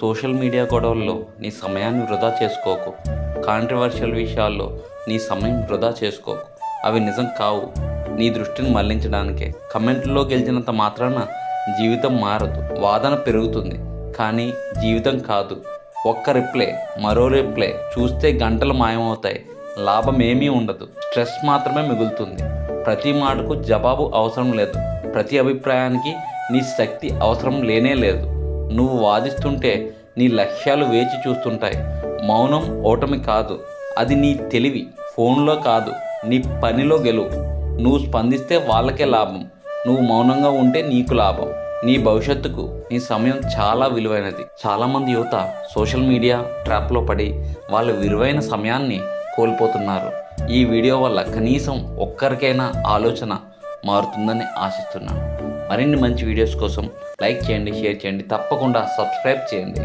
Social media గొడవల్లో నీ సమయాన్ని వృధా చేసుకోకు. కాంట్రవర్షియల్ విషయాల్లో నీ సమయం వృధా చేసుకోకు. అవి నిజం కావు. నీ దృష్టిని మళ్ళించడానికే. కమెంట్లో గెలిచినంత మాత్రాన జీవితం మారదు. వాదన పెరుగుతుంది. కానీ జీవితం కాదు. ఒక్క రిప్లై మరో రిప్లై చూస్తే గంటలు మాయమవుతాయి. లాభం ఏమీ ఉండదు. స్ట్రెస్ మాత్రమే మిగులుతుంది. ప్రతి మాటకు జవాబు అవసరం లేదు. ప్రతి అభిప్రాయానికి నీ శక్తి అవసరం లేనే లేదు. నువ్వు వాదిస్తుంటే నీ లక్ష్యాలు వేచి చూస్తుంటాయి. మౌనం ఓటమి కాదు. అది నీ తెలివి. ఫోన్లో కాదు. నీ పనిలో గెలువు. నువ్వు స్పందిస్తే వాళ్ళకే లాభం. నువ్వు మౌనంగా ఉంటే నీకు లాభం. నీ భవిష్యత్తుకు నీ సమయం చాలా విలువైనది. చాలామంది యువత సోషల్ మీడియా ట్రాప్లో పడి వాళ్ళ విలువైన సమయాన్ని కోల్పోతున్నారు. ఈ వీడియో వల్ల కనీసం ఒక్కరికైనా ఆలోచన మారుతుందని ఆశిస్తున్నాను. మరిన్ని మంచి వీడియోస్ కోసం లైక్ చేయండి షేర్ చేయండి తప్పకుండా సబ్స్క్రైబ్ చేయండి.